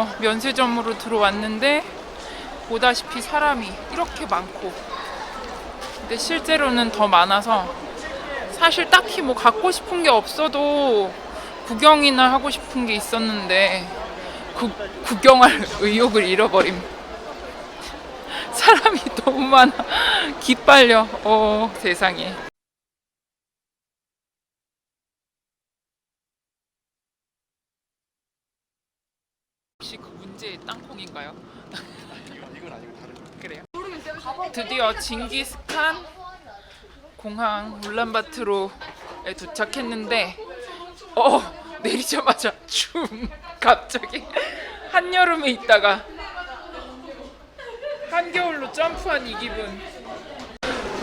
어, 면세점으로 들어왔는데 보다시피 사람이 이렇게 많고. 근데 실제로는 더 많아서 사실 딱히 뭐 갖고 싶은 게 없어도 구경이나 하고 싶은 게 있었는데 구, 구경할 의욕을 잃어버림. 사람이 너무 많아. 기빨려. 어 세상에 문제의 땅콩인가요? 이건 아니고 다른 그래요. 드디어 징기스칸 공항 울란바토르에 도착했는데 어 내리자마자 춤 갑자기 한여름에 있다가 한겨울로 점프한 이 기분.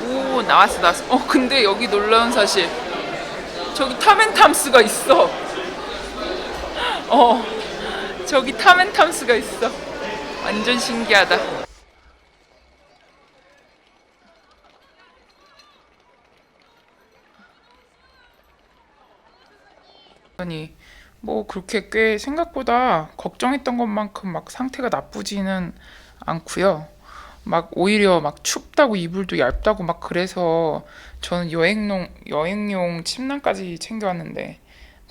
오 나왔어 나왔어. 어 근데 여기 놀라운 사실. 저기 타멘탐스가 있어. 어 저기 타멘탐스가 있어 완전 신기하다 아니 뭐 그렇게 꽤 생각보다 걱정했던 것만큼 막 상태가 나쁘지는 않고요. 막 오히려 막 춥다고 이불도 얇다고 막 그래서 저는 여행용 여행용 침낭까지 챙겨왔는데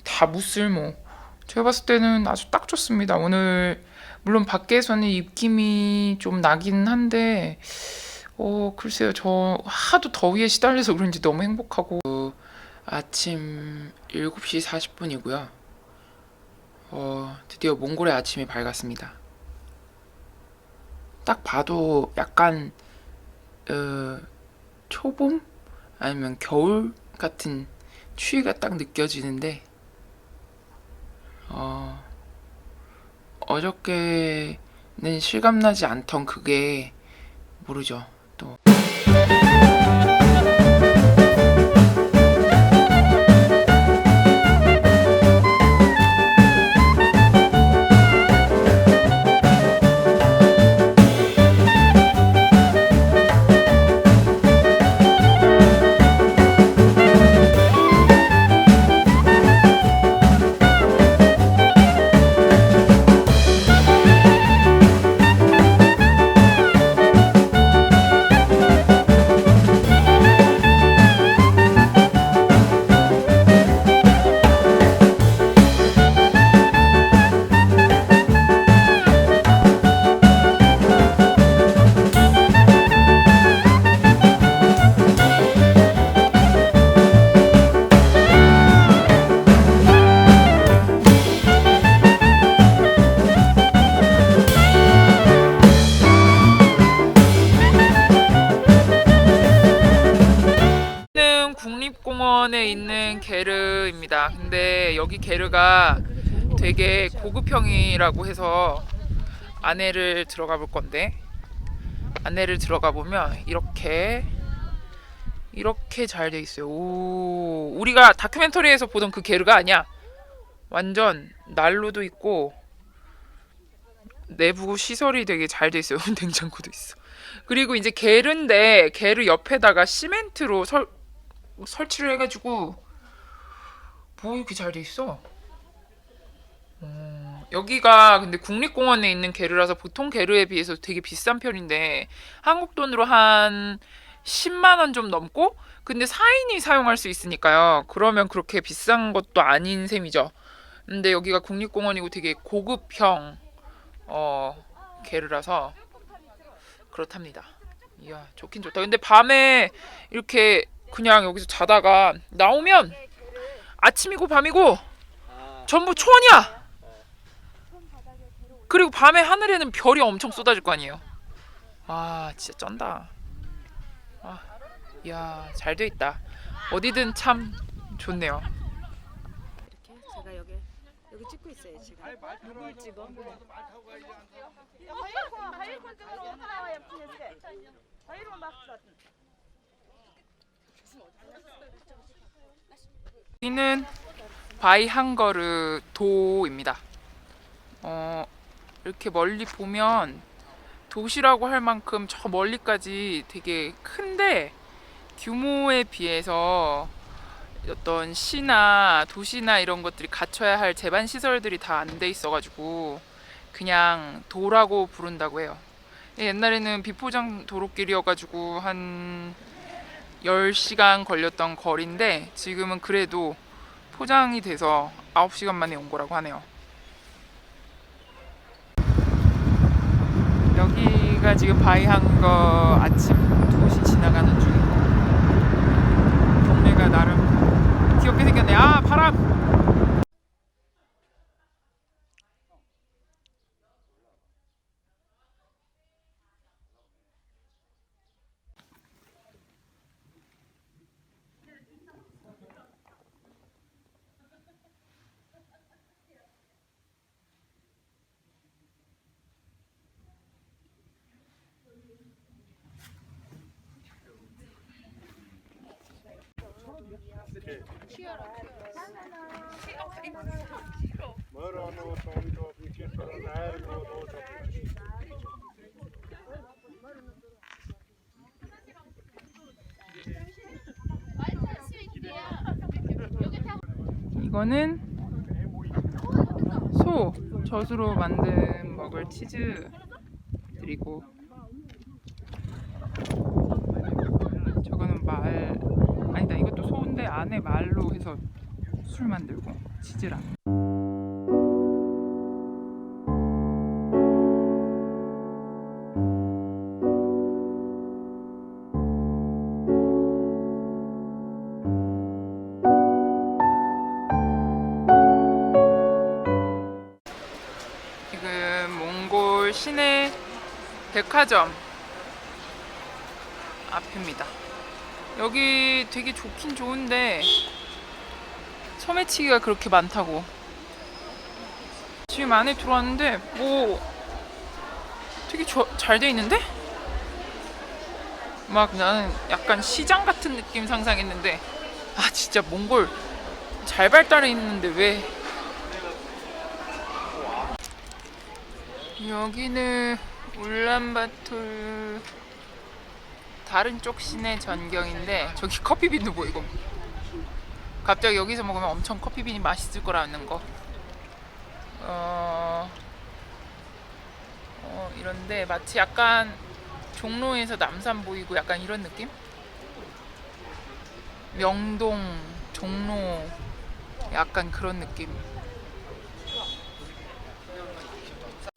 다 무쓸모. 제가 봤을 때는 아주 딱 좋습니다. 오늘 물론 밖에서는 입김이 좀 나긴 한데 어 글쎄요 저 하도 더위에 시달려서 그런지 너무 행복하고 아침 7시 40분이고요. 어, 드디어 몽골의 아침이 밝았습니다. 딱 봐도 약간 어, 초봄 아니면 겨울 같은 추위가 딱 느껴지는데 어, 어저께는 실감나지 않던 그게 모르죠. 있는 게르입니다. 근데 여기 게르가 되게 고급형이라고 해서 안에를 들어가 볼 건데 안에를 들어가 보면 이렇게 이렇게 잘 돼 있어요. 오, 우리가 다큐멘터리에서 보던 그 게르가 아니야. 완전 난로도 있고 내부 시설이 되게 잘 돼 있어요. 냉장고도 있어. 그리고 이제 게르인데 게르 옆에다가 시멘트로 설 설치를 해가지고 뭐 이렇게 잘 돼 있어. 음, 여기가 근데 국립공원에 있는 게르라서 보통 게르에 비해서 되게 비싼 편인데 한국 돈으로 한 10만 원 좀 넘고 근데 4인이 사용할 수 있으니까요. 그러면 그렇게 비싼 것도 아닌 셈이죠. 근데 여기가 국립공원이고 되게 고급형 어 게르라서 그렇답니다. 이야 좋긴 좋다. 근데 밤에 이렇게 그냥 여기서 자다가 나오면 아침이고 밤이고 전부 초원이야. 그리고 밤에 하늘에는 별이 엄청 쏟아질 거 아니에요. 아 진짜 쩐다. 아, 이야 잘 돼 있다. 어디든 참 좋네요. 이렇게 제가 여기 여기 찍고 있어요 지금. 누굴 찍어? 여기는 바이항거르 도입니다. 어, 이렇게 멀리 보면 도시라고 할 만큼 저 멀리까지 되게 큰데 규모에 비해서 어떤 시나 도시나 이런 것들이 갖춰야 할 제반 시설들이 다 안 돼 있어가지고 그냥 도라고 부른다고 해요. 옛날에는 비포장 도로길이어가지고 한 10시간 걸렸던 거리인데 지금은 그래도 포장이 돼서 9시간 만에 온 거라고 하네요. 여기가 지금 바이항거 아침 2시 지나가는 중이고 동네가 나름 귀엽게 생겼네. 아 바람! 이거는 소 젖으로 만든 먹을 치즈 그리고 저거는 말 아니다 이것도 소인데 안에 말로 해서 술 만들고 치즈랑 지금 몽골 시내 백화점 앞입니다. 여기 되게 좋긴 좋은데 소매치기가 그렇게 많다고. 지금 안에 들어왔는데 뭐 되게 잘 돼 있는데? 막 나는 약간 시장 같은 느낌 상상했는데 아 진짜 몽골 잘 발달해 있는데 왜 여기는 울란바토르 다른 쪽 시내 전경인데 저기 커피빈도 보이고 갑자기 여기서 먹으면 엄청 커피빈이 맛있을 거라는 거. 어, 어 이런데 마치 약간 종로에서 남산 보이고 약간 이런 느낌? 명동 종로 약간 그런 느낌.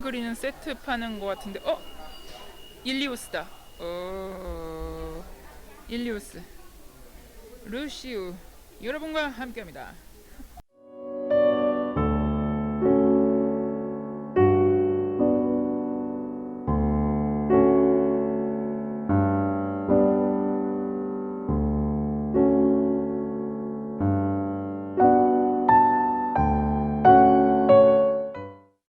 그리는 세트 파는 것 같은데. 어? 일리오스다. 어 일리오스 루시우 여러분과 함께합니다